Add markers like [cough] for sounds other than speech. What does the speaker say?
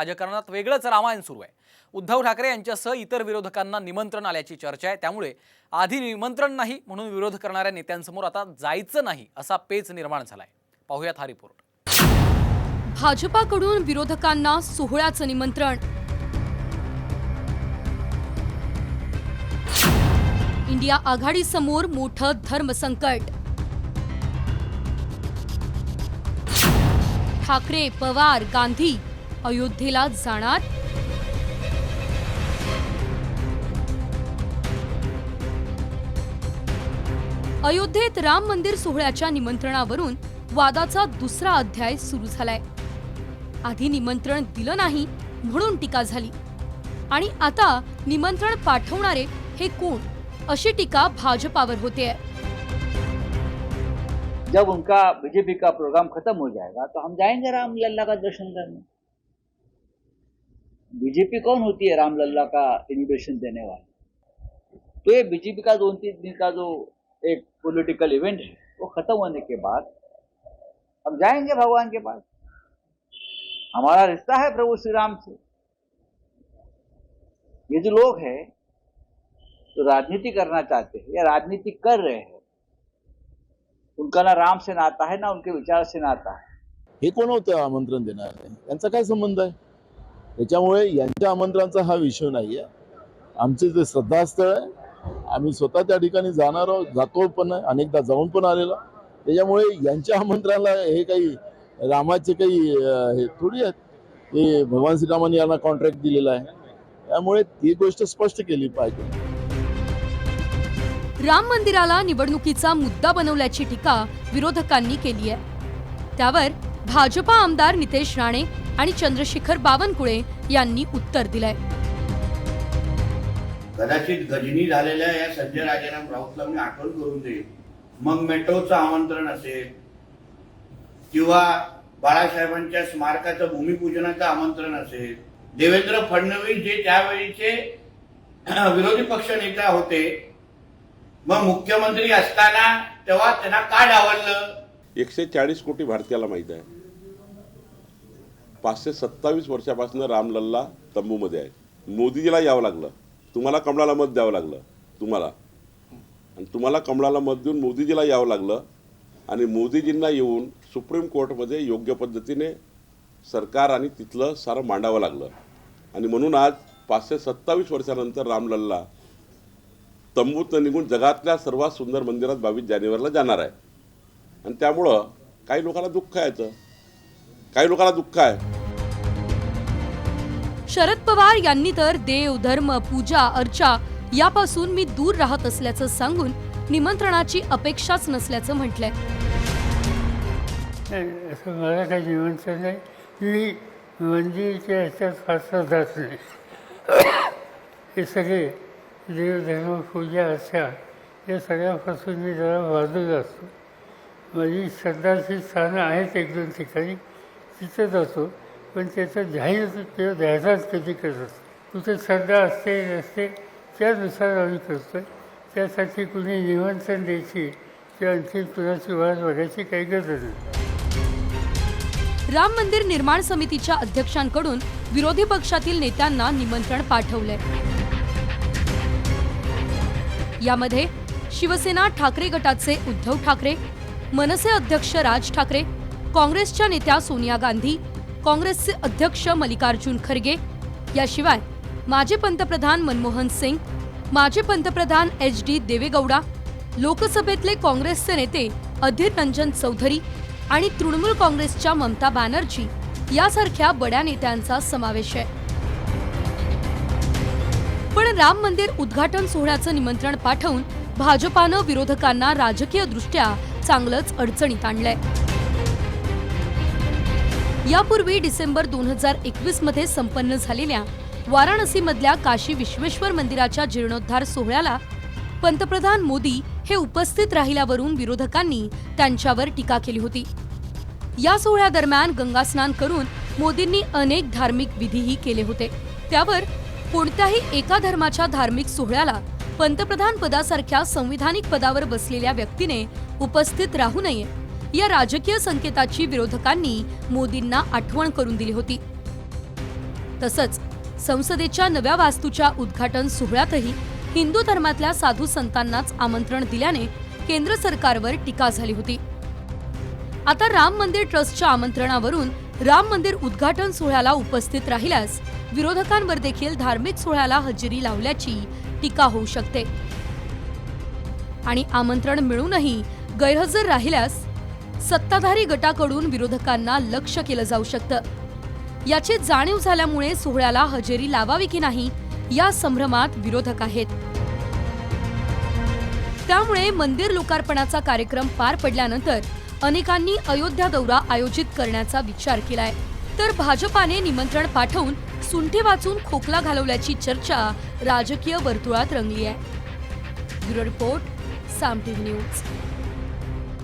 राजकारणात वेगळंच रामायण सुरू आहे. उद्धव ठाकरे यांच्यासह इतर विरोधकांना निमंत्रण आल्याची चर्चा आहे. त्यामुळे आधी निमंत्रण नाही म्हणून विरोध करणाऱ्या नेत्यांसमोर आता जायचं नाही असा पेच निर्माण झालाय. पाहुयात हा रिपोर्ट भाजपाकडून विरोधकांना सोहळ्याचं निमंत्रण. इंडिया आघाडीसमोर मोठं धर्मसंकट. ठाकरे पवार गांधी. अयोध्येला जाणार? अयोध्येत राम मंदिर सोहळ्याच्या निमंत्रणावरून वादाचा दुसरा अध्याय सुरू झालाय. आधी निमंत्रण दिलं नाही म्हणून टीका झाली. आणि आता निमंत्रण पाठवणारे हे कोण? अशी टीका भाजपावर होते जब उनका बीजेपी का प्रोग्राम खत्म हो जाएगा तो हम जाएंगे रामलल्ला का दर्शन करने? बीजेपी कौन होती है रामलल्ला का इनिवेशन देने वाली? तो ये बीजेपी का दो तीन दिन का जो एक पॉलिटिकल इवेंट है, वो खत्म होने के बाद हम जाएँगे भगवान के पास। हमारा रिश्ता है प्रभु श्री राम से। ये जो लोग हैं, जो राजनीति करना चाहते हैं या राजनीति कर रहे हैं, उनका ना राम से नाता है, ना उनके विचार से नाता है। हे कोण होतं आमंत्रण देणारे यांचा काय संबंध आहे त्याच्यामुळे यांच्या आमंत्रणाचा हा विषय नाही आहे. आमचे जे श्रद्धास्थळ आहे आम्ही स्वतः त्या ठिकाणी जाणार आहोत जातो पण अनेकदा जाऊन पण आलेलो त्याच्यामुळे यांच्या आमंत्रणाला हे काही रामाचे काही हे थोडी आहेत. हे भगवान श्रीरामांनी यांना कॉन्ट्रॅक्ट दिलेला आहे. त्यामुळे ती गोष्ट स्पष्ट केली पाहिजे. राम मंदिराला निवडणुकीचा मुद्दा बनवल्याची टीका विरोधकांनी केली आहे. त्यावर भाजपा आमदार नितेश राणे आणि चंद्रशेखर बावनकुळे यांनी उत्तर दिलंय. कदाचित गजनी झालेल्या या संजय राजाराम राऊतला मी आठवण करून देईन. मग मेट्रोचं आमंत्रण असेल किंवा बाळासाहेबांच्या स्मारकाचं भूमिपूजनाचं आमंत्रण असेल देवेंद्र फडणवीस जे त्यावेळीचे [clears throat] विरोधी पक्ष नेता होते मग मुख्यमंत्री असताना तेव्हा त्यांना का डावललं? एकशे चाळीस कोटी भारतीयाला माहीत आहे. पाचशे सत्तावीस वर्षापासून रामलल्ला तंबूमध्ये आहे. मोदीजीला यावं लागलं. तुम्हाला कमळाला मत द्यावं लागलं. तुम्हाला. आणि तुम्हाला कमळाला मत देऊन मोदीजीला यावं लागलं. आणि मोदीजींना येऊन सुप्रीम कोर्टमध्ये योग्य पद्धतीने सरकार आणि तिथलं सारं मांडावं लागलं. आणि म्हणून आज पाचशे सत्तावीस वर्षानंतर रामलल्ला तंबूतनं निघून जगातल्या सर्वात सुंदर मंदिरात बावीस जानेवारीला जाणार आहे. आणि त्यामुळं काही लोकांना दुःख यायचं काही लोकांना दुःख आहे. शरद पवार यांनी तर देव धर्म पूजा अर्चा यापासून मी दूर राहत असल्याचं सांगून निमंत्रणाची अपेक्षाच नसल्याचं म्हटलंय. नाही असं मला काही निमंत्रण नाही. मी मंदिरच्या ह्याच्यात फारसा जात नाही. हे सगळे देवधर्म पूजा अर्चा या सगळ्यापासून मी जरा बाजूला असतो माझी श्रद्धाची स्थानं आहेत एक दोन ठिकाणी. तिथे जातो पण त्याचं जाहीर किंवा जाहिरात कधी करत असतो? कुठे श्रद्धा असते नसते त्यानुसार आम्ही करतो त्यासाठी कुणी निमंत्रण द्यायची किंवा आणखी कुणाची वाट बघायची काही गरज नाही. राम मंदिर निर्माण समितीच्या अध्यक्षांकडून विरोधी पक्षातील नेत्यांना निमंत्रण पाठवलंय. यामध्ये शिवसेना ठाकरे गटाचे उद्धव ठाकरे मनसे अध्यक्ष राज ठाकरे काँग्रेसच्या नेत्या सोनिया गांधी काँग्रेसचे अध्यक्ष मल्लिकार्जुन खरगे याशिवाय माजी पंतप्रधान मनमोहन सिंग माजी पंतप्रधान एच डी देवेगौडा लोकसभेतले काँग्रेसचे नेते अधीर रंजन चौधरी आणि तृणमूल काँग्रेसच्या ममता बॅनर्जी यासारख्या बड्या नेत्यांचा समावेश आहे. पण राम मंदिर उद्घाटन सोहळ्याचं निमंत्रण पाठवून भाजपानं विरोधकांना राजकीयदृष्ट्या चांगलंच अडचणीत आणलंय. यापूर्वी डिसेंबर दोन हजार एकवीसमध्ये संपन्न झालेल्या वाराणसीमधल्या काशी विश्वेश्वर मंदिराच्या जीर्णोद्धार सोहळ्याला पंतप्रधान मोदी हे उपस्थित राहिल्यावरून विरोधकांनी त्यांच्यावर टीका केली होती. या सोहळ्यादरम्यान गंगास्नान करून मोदींनी अनेक धार्मिक विधीही केले होते. त्यावर कोणत्याही एका धर्माच्या धार्मिक सोहळ्याला पंतप्रधान पदासारख्या संविधानिक पदावर बसलेल्या व्यक्तीने उपस्थित राहू नये या राजकीय संकेताची विरोधकांनी मोदींना आठवण करून दिली होती. तसंच संसदेच्या नव्या वास्तूच्या उद्घाटन सोहळ्यातही हिंदू धर्मातल्या साधू संतांनाच आमंत्रण दिल्याने केंद्र सरकारवर टीका झाली होती. आता राम मंदिर ट्रस्टच्या आमंत्रणावरून राम मंदिर उद्घाटन सोहळ्याला उपस्थित राहिल्यास विरोधकांवर देखील धार्मिक सोहळ्याला हजेरी लावल्याची टीका होऊ शकते. आणि आमंत्रण मिळूनही गैरहजर राहिल्यास सत्ताधारी गटाकडून विरोधकांना लक्ष केलं जाऊ शकतं. याची जाणीव झाल्यामुळे सोहळ्याला हजेरी लावावी की नाही या संभ्रमात विरोधक आहेत. त्यामुळे मंदिर लोकार्पणाचा कार्यक्रम पार पडल्यानंतर अनेकांनी अयोध्या दौरा आयोजित करण्याचा विचार केलाय. तर भाजपाने निमंत्रण पाठवून सुंठे वाचून खोकला घालवल्याची चर्चा राजकीय वर्तुळात रंगली आहे. Bureau report Saam TV news.